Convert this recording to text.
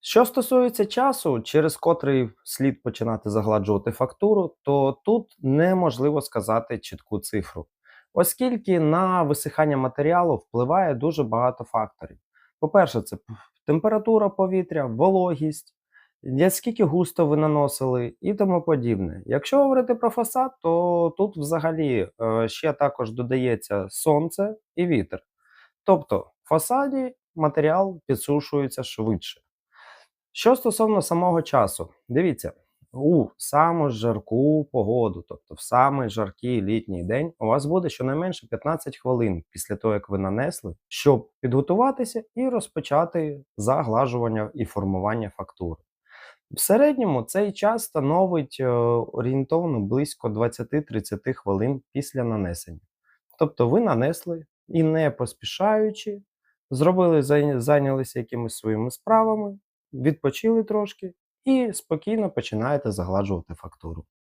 Що стосується часу, через котрий слід починати загладжувати фактуру, то тут неможливо сказати чітку цифру, оскільки на висихання матеріалу впливає дуже багато факторів. По-перше, це температура повітря, вологість, наскільки густо ви наносили і тому подібне. Якщо говорити про фасад, то тут взагалі е, ще також додається сонце і вітер. Тобто в фасаді матеріал підсушується швидше. Що стосовно самого часу, дивіться, у саму жарку погоду, тобто в самий жаркий літній день, у вас буде щонайменше 15 хвилин після того, як ви нанесли, щоб підготуватися і розпочати заглажування і формування фактури. В середньому цей час становить е, орієнтовно близько 20-30 хвилин після нанесення. Тобто ви нанесли і не поспішаючи, зробили, зайнялися якимись своїми справами, відпочили трошки і спокійно починаєте загладжувати фактуру.